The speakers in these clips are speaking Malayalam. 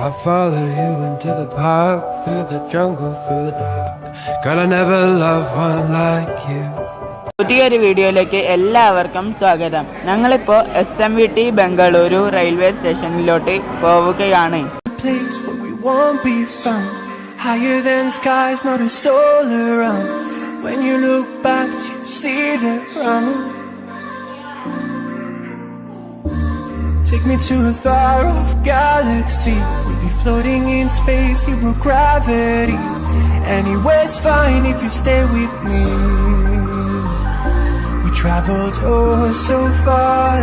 I'll follow you into the park, through the jungle, through the dark. Girl, I never love one like you. പുതിയൊരു വീഡിയോയിലേക്ക് എല്ലാവർക്കും സ്വാഗതം ഞങ്ങളിപ്പോൾ S M V T Bengaluru railway സ്റ്റേഷനിലോട്ട് പോവുകയാണ്. When you look back, you see the ground. Take me to a far off galaxy. We'd be floating in space, zero gravity. Anywhere's fine if you stay with me. We traveled oh so far,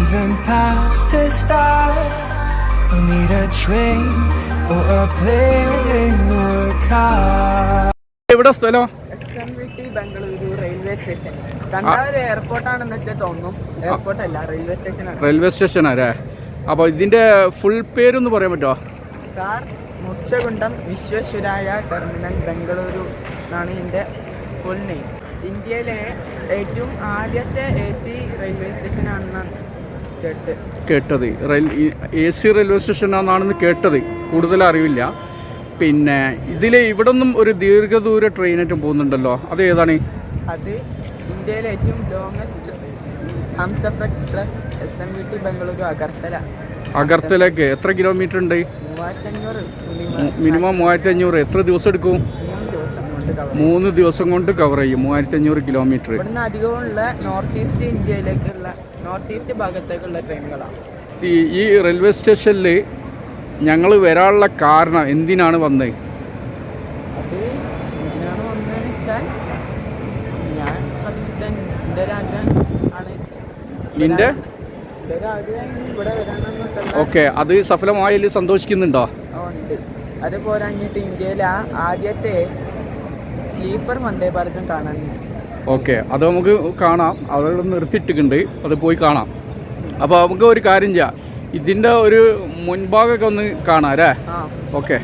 even past the stars. Don't need a train or a plane or a car. എവിടെ സ്ഥലം S M V T Bengaluru railway station railway station അല്ലേ അപ്പോൾ ഇതിന്റെ ഫുൾ പേരൊന്ന് പറയാൻ പറ്റുമോ സാർ മുച്ചകുണ്ടം വിശ്വേശ്വരായ ടെർമിനൽ ബംഗളൂരു എന്നാണ് ഇതിന്റെ ഫുൾ നെയിം ഇന്ത്യയിലെ ഏറ്റവും ആദ്യത്തെ എ സി റെയിൽവേ സ്റ്റേഷൻ ആണെന്നാണ് കേട്ടത്. റെയിൽ എ സി റെയിൽവേ സ്റ്റേഷനാണെന്ന് കേട്ടത്. കൂടുതൽ അറിവില്ല. പിന്നെ ഇതിൽ ഇവിടെ നിന്നും ഒരു ദീർഘദൂര ട്രെയിനായിട്ട് പോകുന്നുണ്ടല്ലോ. അത് ഏതാണ്? അത് ഇന്ത്യയിലെ ഏറ്റവും longest Humsafar express S M V T Bengaluru Agartala. അഗർത്തലേക്ക് എത്ര കിലോമീറ്റർ ഉണ്ട്? മിനിമം മൂവായിരത്തി അഞ്ഞൂറ് എത്ര ദിവസം എടുക്കും? മൂന്ന് ദിവസം കൊണ്ട് കവർ ചെയ്യും. മൂവായിരത്തി അഞ്ഞൂറ് കിലോമീറ്റർ ഇവിടുന്ന് അധികമുള്ള നോർത്ത് ഈസ്റ്റ് ഇന്ത്യയിലേക്കുള്ള നോർത്ത് ഈസ്റ്റ് ഭാഗത്തേക്കുള്ള ട്രെയിനുകളാണ് ഈ റെയിൽവേ സ്റ്റേഷനിൽ ഞങ്ങൾ വരാനുള്ള കാരണം എന്തിനാണ് വന്നത് അത് എന്തിനാണ് വന്നതെന്ന് വെച്ചാൽ ഞാൻ പറഞ്ഞിട്ട് എന്റെ ഒരു ആഗ്രഹം ആണ് നിന്റെ? ഓക്കെ അത് സഫലമായതിൽ സന്തോഷിക്കുന്നുണ്ടോ? അത് പോരാഞ്ഞിട്ട് ഇന്ത്യയിലെ ആദ്യത്തെ സ്ലീപ്പർ വന്ദേ ഭാരതം കാണാൻ. ഓക്കെ അത് നമുക്ക് കാണാം. അവിടെ നിർത്തിയിട്ടുണ്ട് അത് പോയി കാണാം. അപ്പോൾ നമുക്ക് ഒരു കാര്യം ചെയ്യാം. ഇതിന്റെ ഒരു മുൻഭാഗമൊക്കെ ഒന്ന് കാണാം അല്ലേ? ഓക്കെ.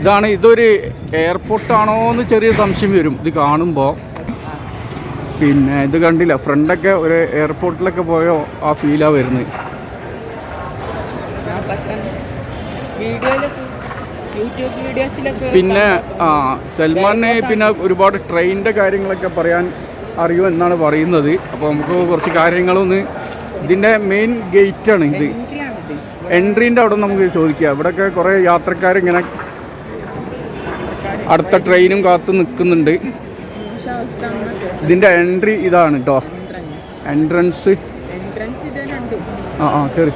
ഇതാണ് ഇതൊരു എയർപോർട്ടാണോ എന്ന് ചെറിയ സംശയം വരും. ഇത് കാണുമ്പോൾ പിന്നെ ഇത് കണ്ടില്ല ഫ്രണ്ടൊക്കെ ഒരു എയർപോർട്ടിലൊക്കെ പോയോ ആ ഫീലാണ് വരുന്നത്. പിന്നെ ആ സൽമാനെ പിന്നെ ഒരുപാട് ട്രെയിനിന്റെ കാര്യങ്ങളൊക്കെ പറയാൻ അറിയുമെന്നാണ് പറയുന്നത്. അപ്പോൾ നമുക്ക് കുറച്ച് കാര്യങ്ങളൊന്ന് ഇതിന്റെ മെയിൻ ഗേറ്റാണ് ഇത്. എൻട്രീന്റെ അവിടെ നമുക്ക് ചോദിക്കാം. ഇവിടെയൊക്കെ കുറേ യാത്രക്കാരിങ്ങനെ അടുത്ത ട്രെയിനും കാത്തു നിൽക്കുന്നുണ്ട്. ഇതിന്റെ എൻട്രി ഇതാണ് കേട്ടോ എൻട്രൻസ് ആ ആ കയറി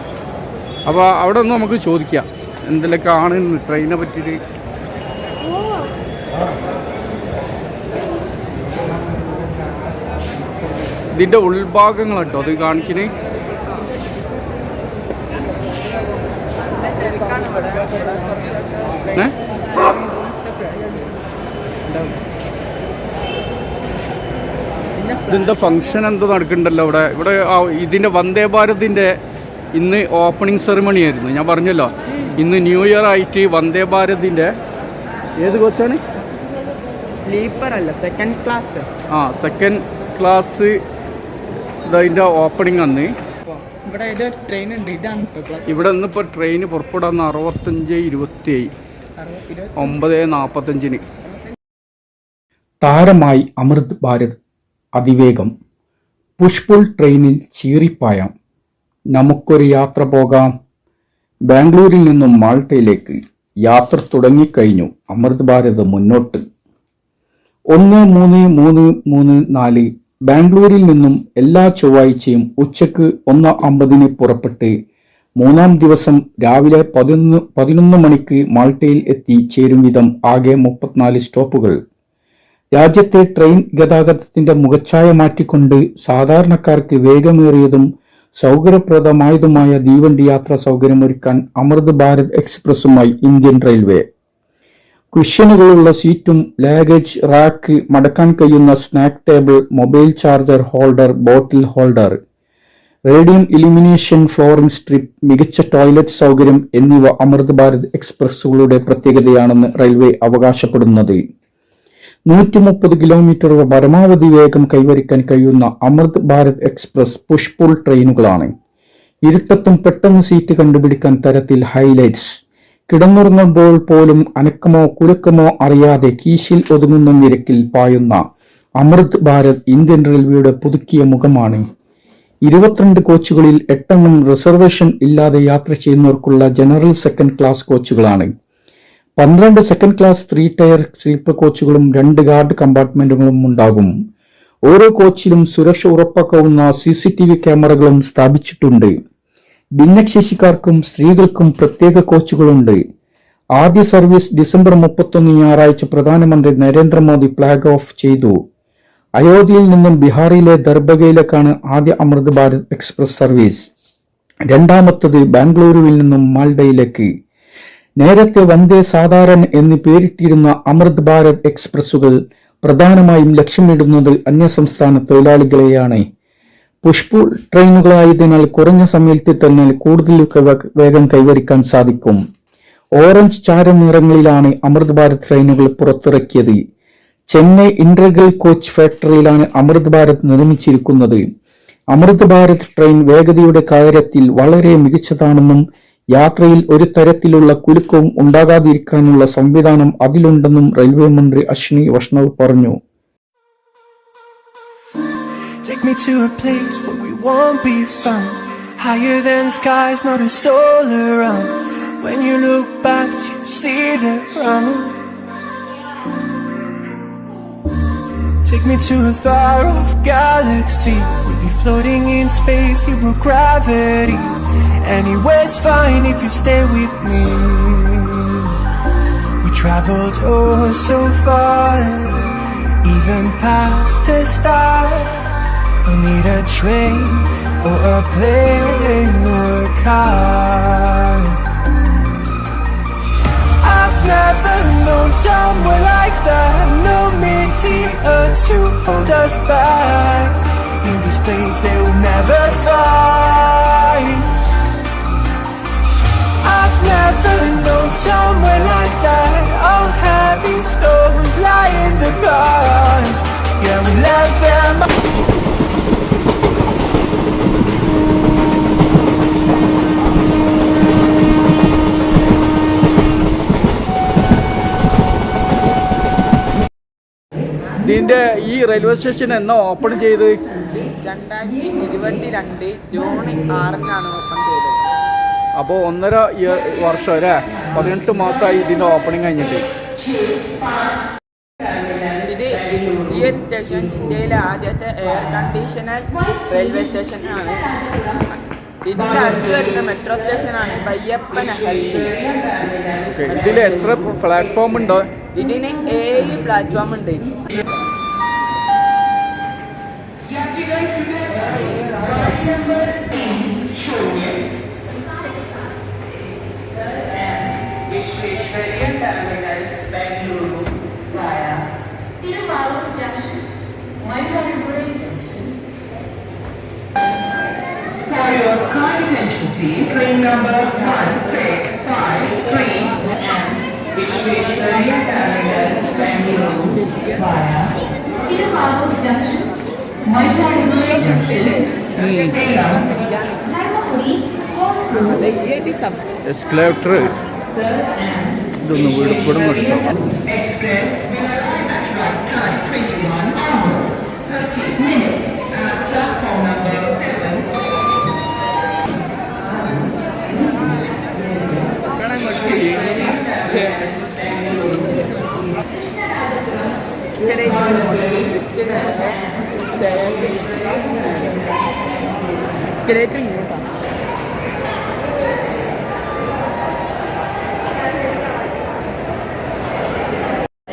അപ്പോൾ അവിടെ ഒന്ന് നമുക്ക് ചോദിക്കാം. എന്തിലൊക്കെയാണ് ട്രെയിനെ പറ്റിയിട്ട്? ഇതിന്റെ ഉൾഭാഗങ്ങൾ കേട്ടോ അത് ഇവിടെ. ഏ? ഇതെന്താ ഫംഗ്ഷൻ എന്തോ നടക്കുന്നുണ്ടല്ലോ ഇവിടെ ഇവിടെ ഇതിന്റെ ഇതിന്റെ വന്ദേ ഭാരതിന്റെ ഇന്ന് ഓപ്പണിംഗ് സെറിമണി ആയിരുന്നു. ഞാൻ പറഞ്ഞല്ലോ. ഇന്ന് ന്യൂ ഇയർ ആയിട്ട് വന്ദേ ഭാരതിന്റെ ഏത് കോച്ചാണ് സ്ലീപ്പർ അല്ല സെക്കൻഡ് ക്ലാസ് ആ സെക്കൻഡ് ക്ലാസ് ഇതിന്റെ ഓപ്പണിംഗ് അന്ന്. ഇവിടെ ഇത് ട്രെയിൻ ഉണ്ട്. ഇതാണ് ഇവിടെ ട്രെയിൻ പുറപ്പെടാന്ന് അറുപത്തഞ്ച് ഇരുപത്തി ഒമ്പത് നാൽപ്പത്തഞ്ചിന് താരമായി അമൃത് ഭാരത് അതിവേഗം പുഷ്പുൾ ട്രെയിനിൽ ചീറിപ്പായാം. നമുക്കൊരു യാത്ര പോകാം. ബാംഗ്ലൂരിൽ നിന്നും മാൾട്ടയിലേക്ക് യാത്ര തുടങ്ങിക്കഴിഞ്ഞു അമൃത് ഭാരത് മുന്നോട്ട്. ഒന്ന് മൂന്ന് മൂന്ന് മൂന്ന് നാല് ബാംഗ്ലൂരിൽ നിന്നും എല്ലാ ചൊവ്വാഴ്ചയും ഉച്ചയ്ക്ക് ഒന്ന് അമ്പതിന് പുറപ്പെട്ട് മൂന്നാം ദിവസം രാവിലെ പതിനൊന്ന് പതിനൊന്ന് മണിക്ക് മാൾട്ടയിൽ എത്തി ചേരും വിധം ആകെ മുപ്പത്തിനാല് സ്റ്റോപ്പുകൾ. രാജ്യത്തെ ട്രെയിൻ ഗതാഗതത്തിന്റെ മുഖച്ഛായ മാറ്റിക്കൊണ്ട് സാധാരണക്കാർക്ക് വേഗമേറിയതും സൗകര്യപ്രദമായതുമായ തീവണ്ടി യാത്രാ സൗകര്യമൊരുക്കാൻ അമൃത് ഭാരത് എക്സ്പ്രസുമായി ഇന്ത്യൻ റെയിൽവേ. കുഷ്യനുകളുള്ള സീറ്റും ലാഗേജ് റാക്ക് മടക്കാൻ കഴിയുന്ന snack table mobile charger holder bottle holder radium elimination flooring strip മികച്ച ടോയ്ലറ്റ് സൗകര്യം എന്നിവ അമൃത് ഭാരത് എക്സ്പ്രസുകളുടെ പ്രത്യേകതയാണെന്ന് റെയിൽവേ അവകാശപ്പെടുന്നത്. നൂറ്റി മുപ്പത് കിലോമീറ്റർ പരമാവധി വേഗം കൈവരിക്കാൻ കഴിയുന്ന Amrit Bharat express push pull ട്രെയിനുകളാണ്. ഇരുട്ടത്തും പെട്ടെന്ന് സീറ്റ് കണ്ടുപിടിക്കാൻ തരത്തിൽ ഹൈലൈറ്റ്സ് കിടന്നുറങ്ങുമ്പോൾ പോലും അനക്കമോ കുലുക്കമോ അറിയാതെ കീശിൽ ഒതുങ്ങുന്ന നിരക്കിൽ പായുന്ന അമൃത് ഭാരത് ഇന്ത്യൻ റെയിൽവേയുടെ പുതുക്കിയ മുഖമാണ്. ഇരുപത്തിരണ്ട് കോച്ചുകളിൽ എട്ടെണ്ണം റിസർവേഷൻ ഇല്ലാതെ യാത്ര ചെയ്യുന്നവർക്കുള്ള ജനറൽ സെക്കൻഡ് ക്ലാസ് കോച്ചുകളാണ്. പന്ത്രണ്ട് second class three tier sleeper കോച്ചുകളും രണ്ട് ഗാർഡ് കമ്പാർട്ട്മെന്റുകളും ഉണ്ടാകും. ഓരോ കോച്ചിലും സുരക്ഷ ഉറപ്പാക്കാവുന്ന സി സി ടി വി ക്യാമറകളും സ്ഥാപിച്ചിട്ടുണ്ട്. ഭിന്നശേഷിക്കാർക്കും സ്ത്രീകൾക്കും പ്രത്യേക കോച്ചുകളുണ്ട്. ആദ്യ സർവീസ് ഡിസംബർ മുപ്പത്തൊന്ന് ഞായറാഴ്ച പ്രധാനമന്ത്രി നരേന്ദ്രമോദി ഫ്ലാഗ് ഓഫ് ചെയ്തു. അയോധ്യയിൽ നിന്നും ബീഹാറിലെ ദർബഗയിലേക്കാണ് ആദ്യ അമൃത് ഭാരത് എക്സ്പ്രസ് സർവീസ്. രണ്ടാമത്തത് ബാംഗ്ലൂരുവിൽ നിന്നും മാൽഡയിലേക്ക്. നേരത്തെ വന്ദേ സാധാരൺ എന്ന് പേരിട്ടിരുന്ന അമൃത് ഭാരത് എക്സ്പ്രസുകൾ പ്രധാനമായും ലക്ഷ്യമിടുന്നത് അന്യസംസ്ഥാന തൊഴിലാളികളെയാണ്. പുഷ്പു ട്രെയിനുകളായതിനാൽ കുറഞ്ഞ സമയത്തിൽ തന്നെ കൂടുതൽ വേഗം കൈവരിക്കാൻ സാധിക്കും. ഓറഞ്ച് ചാര നിറങ്ങളിലാണ് അമൃത് ഭാരത് ട്രെയിനുകൾ പുറത്തിറക്കിയത്. ചെന്നൈ ഇൻട്രഗൽ കോച്ച് ഫാക്ടറിയിലാണ് അമൃത് ഭാരത് നിർമ്മിച്ചിരിക്കുന്നത്. അമൃത് ഭാരത് ട്രെയിൻ വേഗതയുടെ കാര്യത്തിൽ വളരെ മികച്ചതാണെന്നും യാത്രയിൽ ഒരു തരത്തിലുള്ള കുലുക്കവും ഉണ്ടാകാതിരിക്കാനുള്ള സംവിധാനം അതിലുണ്ടെന്നും റെയിൽവേ മന്ത്രി അശ്വിനി വൈഷ്ണവ് പറഞ്ഞു Take me to a place where we won't be found. Higher than skies, not a soul around. When you look back, you see the ground. Take me to a far off galaxy. We'll be floating in space, you broke gravity. Anywhere's fine if you stay with me. We traveled oh so far, even past the stars. We'll need a train or a plane or a car. I've never known someone like that. No meteor to hold us back. In this place they will never find. ഇതിന്റെ ഈ റെയിൽവേ സ്റ്റേഷൻ എന്നാ ഓപ്പൺ ചെയ്ത്? രണ്ടായിരത്തി ഇരുപത്തിരണ്ട് ജൂൺ ആറിനാണ് ഓപ്പൺ ചെയ്തത്. അപ്പോൾ ഒന്നര വർഷം അല്ലേ? പതിനെട്ട് മാസമായി ഇതിന്റെ ഓപ്പണിംഗ് കഴിഞ്ഞിട്ട്. ഇത് ഈ ഒരു സ്റ്റേഷൻ ഇന്ത്യയിലെ ആദ്യത്തെ എയർ കണ്ടീഷണൽ റെയിൽവേ സ്റ്റേഷനാണ് ഇതിന്റെ അടുത്ത് വരുന്ന മെട്രോ സ്റ്റേഷനാണ് പയ്യപ്പൻ ഇതിൽ എത്ര പ്ലാറ്റ്ഫോം ഉണ്ടോ? ഇതിന് ഏഴ് പ്ലാറ്റ്ഫോം ഉണ്ട്. എസ്കലേറ്റർ. ഇതൊന്ന് വീട് ഇവിടുന്ന് എടുത്തോ സ്കലേറ്റർ ഇങ്ങോട്ടാണ്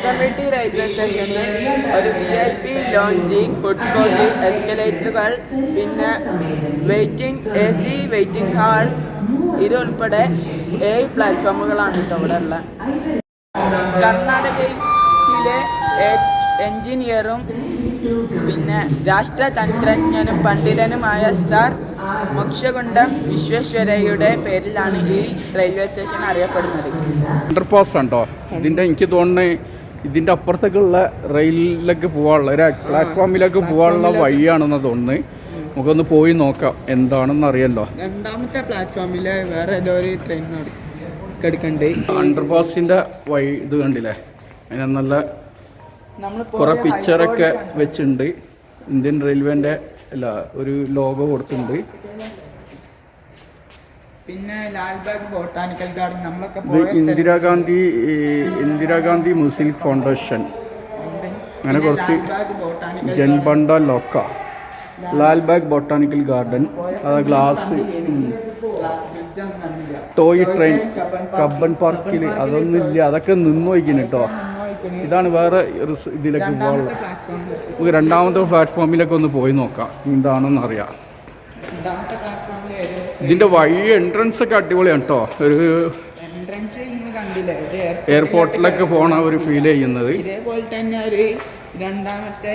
സമീട്ടി റെയിൽവേ സ്റ്റേഷനിൽ ഒരു V I P launching food court എസ്കലേറ്ററുകൾ പിന്നെ waiting A C waiting hall ഇതുൾപ്പെടെ ഏഴ് പ്ലാറ്റ്ഫോമുകളാണ് കേട്ടോ ഇവിടെ ഉള്ളത് കർണാടകയിലെ എ- എഞ്ചിനീയറും പിന്നെ രാഷ്ട്രതന്ത്രജ്ഞനും പണ്ഡിതനുമായ സർ മോക്ഷകുണ്ടം വിശ്വേശ്വരയുടെ പേരിലാണ് ഈ റെയിൽവേ സ്റ്റേഷൻ അറിയപ്പെടുന്നത്. അണ്ടർപാസ് ഉണ്ടോ? ഇതിന്റെ എനിക്ക് തോന്നുന്നത് ഇതിന്റെ അപ്പുറത്തേക്കുള്ള റെയിലിലേക്ക് പോകാനുള്ള ഒരു പ്ലാറ്റ്ഫോമിലേക്ക് പോകാനുള്ള വഴിയാണെന്ന് തോന്നുന്നത് നമുക്കൊന്ന് പോയി നോക്കാം എന്താണെന്ന് അറിയല്ലോ രണ്ടാമത്തെ പ്ലാറ്റ്ഫോമിൽ വേറെ ഏതോ ഒരു ട്രെയിൻ എടുക്കണ്ട് അണ്ടർപാസിന്റെ വഴി ഇത് കണ്ടില്ലേ? അതിന് നല്ല കുറേ പിക്ചറൊക്കെ വെച്ചിട്ടുണ്ട്. ഇന്ത്യൻ റെയിൽവേന്റെ അല്ല ഒരു ലോഗോ കൊടുത്തിട്ടുണ്ട്. പിന്നെ ലാൽബാഗ് ബോട്ടാനിക്കൽ ഗാർഡൻ. നമ്മളൊക്കെ ഇത് ഇന്ദിരാഗാന്ധി ഇന്ദിരാഗാന്ധി മ്യൂസിക് ഫൗണ്ടേഷൻ. അങ്ങനെ കുറച്ച് ജൻബണ്ട ലോക്ക. Lalbagh botanical garden. അത് ഗ്ലാസ് ടോയ് ട്രെയിൻ കബ്ബൻ പാർക്കിൽ അതൊന്നും ഇല്ല അതൊക്കെ നിന്നു വയ്ക്കുന്നു കേട്ടോ ഇതാണ് വേറെ ഇതിലേക്ക് പോകാനുള്ളത് നമുക്ക് രണ്ടാമത്തെ പ്ലാറ്റ്ഫോമിലേക്ക് ഒന്ന് പോയി നോക്കാം. എന്താണെന്ന് അറിയാം ഇതിന്റെ ഇതിന്റെ വഴി എൻട്രൻസ് ഒക്കെ അടിപൊളിയാണ് കേട്ടോ ഒരു എയർപോർട്ടിലൊക്കെ പോണ ഒരു ഫീൽ ചെയ്യുന്നത്. ഇതേപോലെ തന്നെ ഒരു രണ്ടാമത്തെ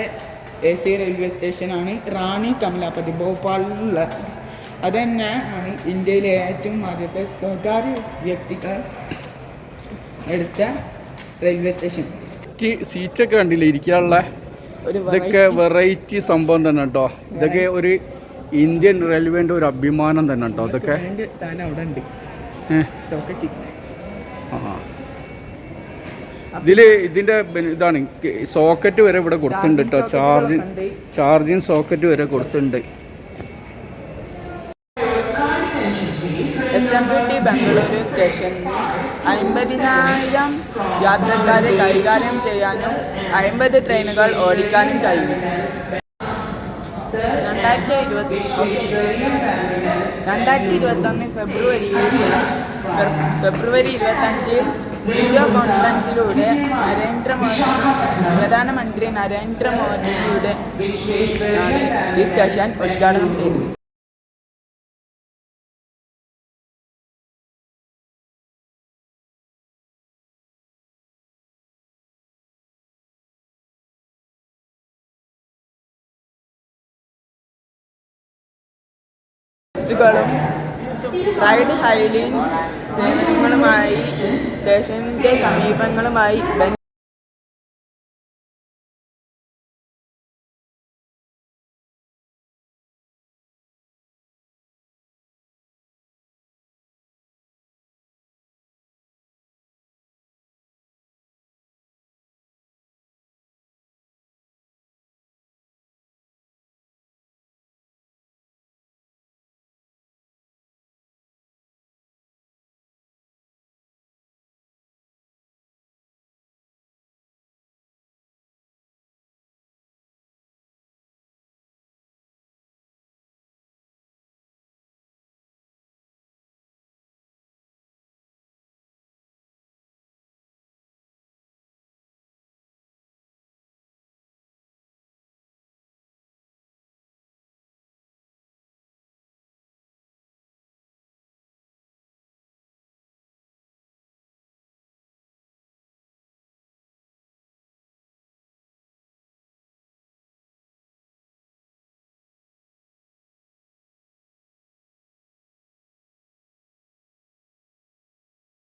എ സി റെയിൽവേ സ്റ്റേഷനാണ് റാണി കമലാപതി ഭോപ്പാലിലുള്ള അത് തന്നെ ആണ് ഇന്ത്യയിലെ ഏറ്റവും ആദ്യത്തെ സ്വകാര്യ വ്യക്തികൾ എടുത്ത റെയിൽവേ സ്റ്റേഷൻ സീറ്റൊക്കെ കണ്ടില്ലേ ഇരിക്കാനുള്ള? ഇതൊക്കെ വെറൈറ്റി സംഭവം തന്നെ കേട്ടോ. ഇതൊക്കെ ഒരു ഇന്ത്യൻ റെയിൽവേന്റെ ഒരു അഭിമാനം തന്നെ കേട്ടോ ഇതൊക്കെ. ഇതിൽ ഇതിന്റെ ഇതാണ് സോക്കറ്റ് വരെ ഇവിടെ കൊടുത്തിട്ടുണ്ട് കേട്ടോ. ചാർജിങ് ചാർജിങ് സോക്കറ്റ് വരെ കൊടുത്തിട്ടുണ്ട്. S M P T Bengaluru സ്റ്റേഷനിൽ അൻപതിനായിരം യാത്രക്കാരെ കൈകാര്യം ചെയ്യാനും അൻപത് ട്രെയിനുകൾ ഓടിക്കാനും കഴിയും. രണ്ടായിരത്തി ഇരുപത്തി രണ്ടായിരത്തി ഇരുപത്തൊന്ന് ഫെബ്രുവരി ഫെബ്രുവരി ഇരുപത്തഞ്ചിൽ വീഡിയോ കോൺഫറൻസിലൂടെ നരേന്ദ്രമോദി പ്രധാനമന്ത്രി നരേന്ദ്രമോദിയുടെ ഈ സ്റ്റേഷൻ ഉദ്ഘാടനം ചെയ്തത് ബസ്സുകളും റൈഡ് ഹൈലിംഗ് സേവനങ്ങളുമായി സ്റ്റേഷന്റെ സമീപങ്ങളുമായി ബന്ധ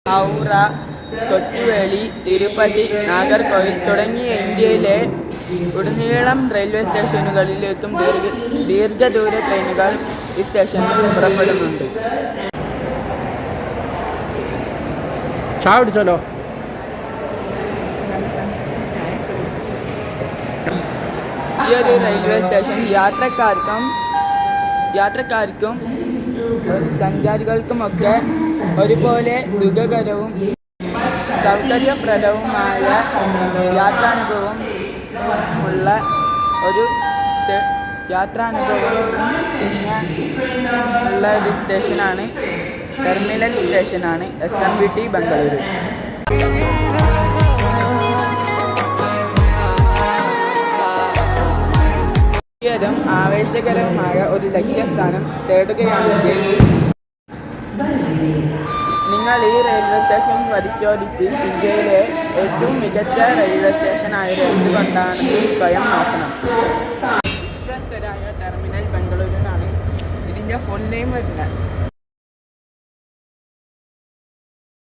ഹൗറ കൊച്ചുവേളി തിരുപ്പതി നാഗർകോവിൽ തുടങ്ങിയ ഇന്ത്യയിലെ ഉടനീളം റെയിൽവേ സ്റ്റേഷനുകളിലേക്കും ദീർഘ ദീർഘദൂര ട്രെയിനുകൾ ഈ സ്റ്റേഷനിൽ പുറപ്പെടുന്നുണ്ട്. ചായ ഈ ഒരു റെയിൽവേ സ്റ്റേഷൻ യാത്രക്കാർക്കും യാത്രക്കാർക്കും സഞ്ചാരികൾക്കുമൊക്കെ ഒരുപോലെ സുഖകരവും സൗകര്യപ്രദവുമായ യാത്രാനുഭവം ഉള്ള ഒരു യാത്രാനുഭവം ഉള്ള ഒരു സ്റ്റേഷനാണ് ടെർമിനൽ സ്റ്റേഷനാണ് S M V T Bengaluru. ആവേശകരവുമായ ഒരു ലക്ഷ്യസ്ഥാനം തേടുകയാണെങ്കിൽ റെയിൽവേ സ്റ്റേഷൻ പരിശോധിച്ച് ഇന്ത്യയിലെ ഏറ്റവും മികച്ച റെയിൽവേ സ്റ്റേഷൻ ആയത് എന്തുകൊണ്ടാണെന്ന് സ്വയം നോക്കണം ടെർമിനൽ ബംഗളൂരുവിനാണ് ഇതിന്റെ ഫുൾ നെയിം വരുന്നത്.